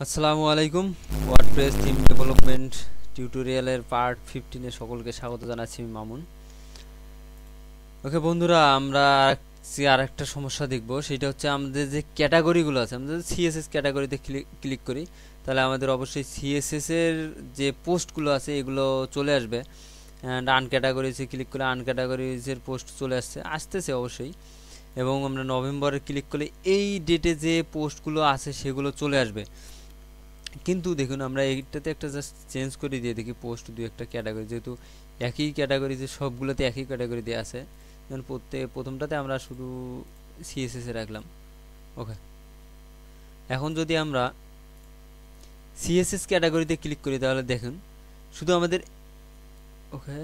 আসসালামু আলাইকুম WordPress theme development টিউটোরিয়ালের পার্ট ফিফটিনে সকলকে স্বাগত জানাচ্ছি আমি মামুন। ওকে বন্ধুরা, আমরা আর একটা সমস্যা দেখব, সেটা হচ্ছে আমাদের যে ক্যাটাগরিগুলো আছে, আমরা যদি সিএসএস ক্যাটাগরিতে ক্লিক করি, তাহলে আমাদের অবশ্যই সিএসএস এর যে পোস্টগুলো আছে, এগুলো চলে আসবে। অ্যান্ড আন ক্যাটাগরিজে ক্লিক করে আন ক্যাটাগরিজের পোস্ট চলে আসছে, আসতেছে অবশ্যই। এবং আমরা নভেম্বরে ক্লিক করলে এই ডেটে যে পোস্টগুলো আছে, সেগুলো চলে আসবে। কিন্তু দেখুন, আমরা এইটাতে একটা জাস্ট চেঞ্জ করে দিয়ে দেখি পোস্ট দু একটা ক্যাটাগরি যেহেতু একই ক্যাটাগরি যে সবগুলোতে একই ক্যাটাগরি দিয়ে আছে, যেমন প্রত্যেক প্রথমটাতে আমরা শুধু সিএসএস রাখলাম। ওকে এখন যদি আমরা সিএসএস ক্যাটাগরিতে ক্লিক করি, তাহলে দেখুন, শুধু আমাদের ওকে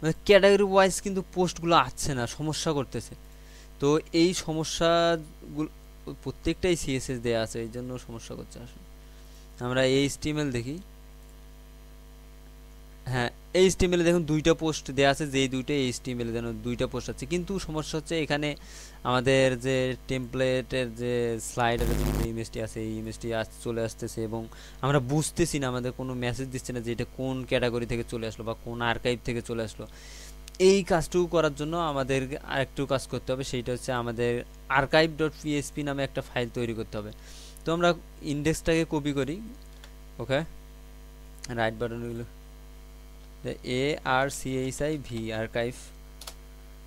মানে ক্যাটাগরি ওয়াইজ কিন্তু পোস্টগুলো আসছে না, সমস্যা করতেছে। তো এই সমস্যাগুলো প্রত্যেকটাই সিএসএস দেওয়া আছে, এই জন্য সমস্যা করছে আসলে আমরা এই স্টিমেল দেখি। হ্যাঁ এই স্টিমেলে দেখুন দুইটা পোস্ট দেওয়া আছে, যেই দুইটা এই স্টিমেলে যেন দুইটা পোস্ট আছে। কিন্তু সমস্যা হচ্ছে এখানে আমাদের যে টেমপ্লেটের যে স্লাইডারের যে ইমেজটি আছে, এই ইমেজটি চলে আসতেছে এবং আমরা বুঝতেছি না, আমাদের কোনো মেসেজ দিচ্ছে না যে এটা কোন ক্যাটাগরি থেকে চলে আসলো বা কোন আর্কাইভ থেকে চলে আসলো। এই কাজটুকু করার জন্য আমাদের আরেকটু কাজ করতে হবে সেইটা হচ্ছে আমাদের আর্কাইভ ডট পিএসপি নামে একটা ফাইল তৈরি করতে হবে। তো আমরা ইন্ডেক্সটাকে কপি করি okay right বাটনগুলো A R C H I V archive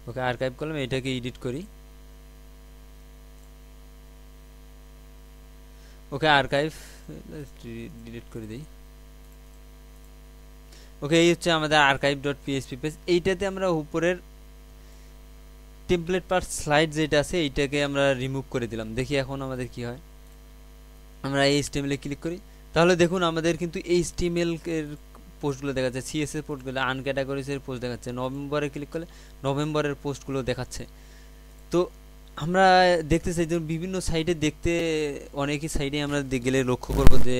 okay archive করলাম, এটাকে এডিট করি। ওকে আর্কাইভ ডিলিট করে দিই। ওকে এই হচ্ছে আমাদের আর্কাইভ ডট পিএসপি পেজ এইটাতে আমরা উপরের টেমপ্লেট পার স্লাইড যেটা আছে, এইটাকে আমরা রিমুভ করে দিলাম। দেখি এখন আমাদের কি হয়। আমরা এই স্টিমেলে ক্লিক করি। তাহলে দেখুন আমাদের কিন্তু এই স্টিমেল এর পোস্টগুলো দেখা যাচ্ছে সিএসএস পোস্টগুলো আনক্যাটাগরিজের পোস্ট দেখাচ্ছে নভেম্বরে ক্লিক করলে নভেম্বরের পোস্টগুলো দেখাচ্ছে। তো আমরা দেখতে চাই যে বিভিন্ন সাইডে দেখতে, অনেকই সাইডে আমরা গেলে লক্ষ্য করব যে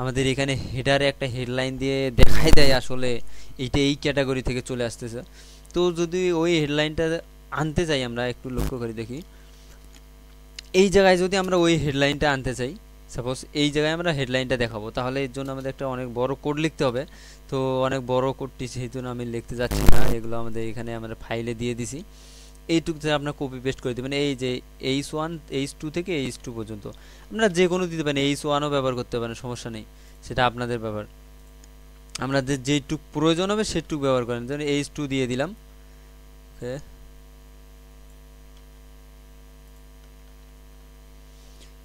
আমাদের এখানে হেডারে একটা হেডলাইন দিয়ে দেখাই দেয় আসলে এইটা এই ক্যাটাগরি থেকে চলে আসতেছে। তো যদি ওই হেডলাইনটা আনতে চাই আমরা, একটু লক্ষ্য করে দেখি। এই জায়গায় যদি আমরা ওই হেডলাইনটা আনতে চাই সাপোজ এই জায়গায় আমরা হেডলাইনটা দেখাবো, তাহলে এর জন্য আমাদের একটা অনেক বড় কোড লিখতে হবে। তো অনেক বড় কোডটি সেই জন্য আমি লিখতে যাচ্ছি না, এগুলো আমাদের এখানে আমরা ফাইলে দিয়ে দিছি। এইটুকুতে আপনার কপি পেস্ট করে দেবেন, এই যে এইচ ওয়ান এইচ টু থেকে এইচ টু পর্যন্ত। আপনারা যে কোনো দিতে পারেন এইচ ওয়ানও ব্যবহার করতে পারেন, সমস্যা নেই, সেটা আপনাদের ব্যাপার। আপনাদের যেটুক প্রয়োজন হবে সেটুক ব্যবহার করেন, যেমন এইচ টু দিয়ে দিলাম, ওকে?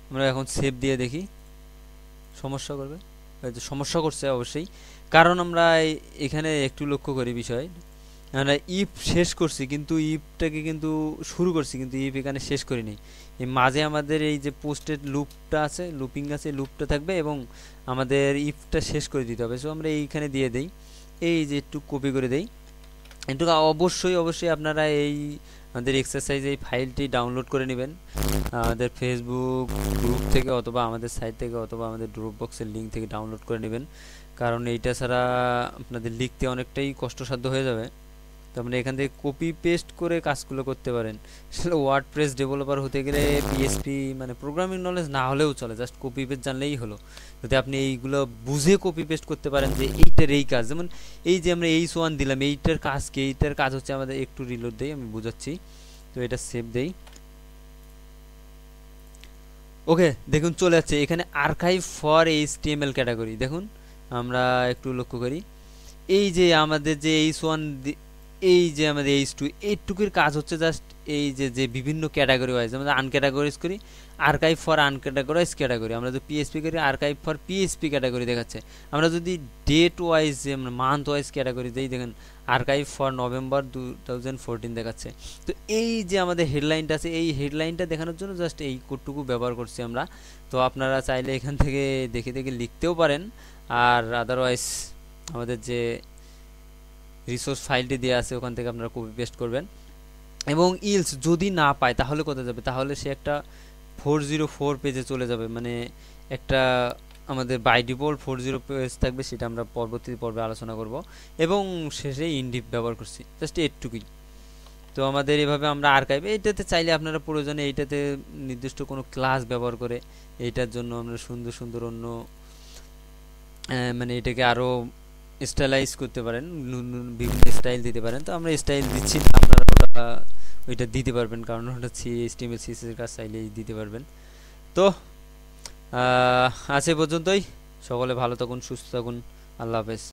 আমরা এখন সেভ দিয়ে দেখি। সমস্যা করবে? সমস্যা করছে অবশ্যই। কারণ আমরা এখানে একটু লক্ষ্য করি বিষয়। আমরা ইফ শেষ করছি, কিন্তু ইফটাকে কিন্তু শুরু করছি, কিন্তু ইফ এখানে শেষ করিনি। এই মাঝে আমাদের এই যে পোস্টের লুপটা আছে লুপিং আছে লুপটা থাকবে এবং আমাদের ইফটা শেষ করে দিতে হবে। সো আমরা এইখানে দিয়ে দেই। এই যে একটু কপি করে দেই। একটু অবশ্যই অবশ্যই আপনারা এই আমাদের এক্সারসাইজ এই ফাইলটি ডাউনলোড করে নেবেন। আমাদের ফেসবুক গ্রুপ থেকে অথবা আমাদের সাইট থেকে অথবা আমাদের ড্রপ বক্সের লিঙ্ক থেকে ডাউনলোড করে নেবেন। কারণ এইটা ছাড়া আপনাদের লিখতে অনেকটাই কষ্টসাধ্য হয়ে যাবে। তো আপনি এখান থেকে কপি পেস্ট করে কাজগুলো করতে পারেন। আসলে ওয়ার্ড প্রেস ডেভেলপার হতে গেলে পিএসপি মানে প্রোগ্রামিং নলেজ না হলেও চলে জাস্ট কপি পেস্ট জানলেই হলো। যদি আপনি এইগুলো বুঝে কপি পেস্ট করতে পারেন যে এইটার এই কাজ। যেমন এই যে আমরা এইচ ওয়ান দিলাম, এইটার কাজ কি? এইটার কাজ হচ্ছে আমাদের একটু রিলোড দেই, আমি বুঝাচ্ছি। তো এটা সেভ দেই। ওকে দেখুন চলে যাচ্ছে। এখানে archive for HTML category দেখুন, আমরা একটু লক্ষ্য করি। এই যে আমাদের যে এইচ ওয়ান এই যে আমাদের এইচ টু এইটুকুর কাজ হচ্ছে জাস্ট এই যে যে বিভিন্ন ক্যাটাগরি ওয়াইজ আমরা আনক্যাটাগরিজ করি আর্কাইভ ফর আনক্যাটাগরাইজ ক্যাটাগরি আমরা যদি পিএসপি করি আর্কাইভ ফর পিএসপি ক্যাটাগরি দেখাচ্ছে। আমরা যদি date wise month wise category দিই, দেখেন archive for November two thousand fourteen দেখাচ্ছে। তো এই যে আমাদের হেডলাইনটা আছে, এই হেডলাইনটা দেখানোর জন্য জাস্ট এই কোডটুকু ব্যবহার করছি আমরা। তো আপনারা চাইলে এখান থেকে দেখে দেখে লিখতেও পারেন। আর আদারওয়াইজ আমাদের যে রিসোর্স ফাইলটি দেওয়া আছে, ওখান থেকে আপনারা কপি পেস্ট করবেন। এবং ইলস যদি না পায়, তাহলে কোথায় যাবে? তাহলে সে একটা ফোর জিরো ফোর পেজে চলে যাবে। মানে একটা আমাদের by default four zero page থাকবে, সেটা আমরা পরবর্তী পর্বে আলোচনা করব। এবং শেষে ইনডিপ ব্যবহার করছি জাস্ট এটুকুই তো আমাদের এভাবে আমরা আর্কাইভ এইটাতে চাইলে আপনারা প্রয়োজনে এইটাতে নির্দিষ্ট কোনো ক্লাস ব্যবহার করে, এইটার জন্য আমরা সুন্দর সুন্দর অন্য মানে এটাকে আরও স্টাইলাইজ করতে পারেন বিভিন্ন স্টাইল দিতে পারেন। তো আমরা স্টাইল দিচ্ছি না, আপনারা ওটা, ওইটা দিতে পারবেন, কারণ ওটা সি এসটিএমএল সিএসএসের কাজ চাইলেই দিতে পারবেন। তো আজ পর্যন্তই। সকলে ভালো থাকুন, সুস্থ থাকুন। আল্লাহ হাফেজ।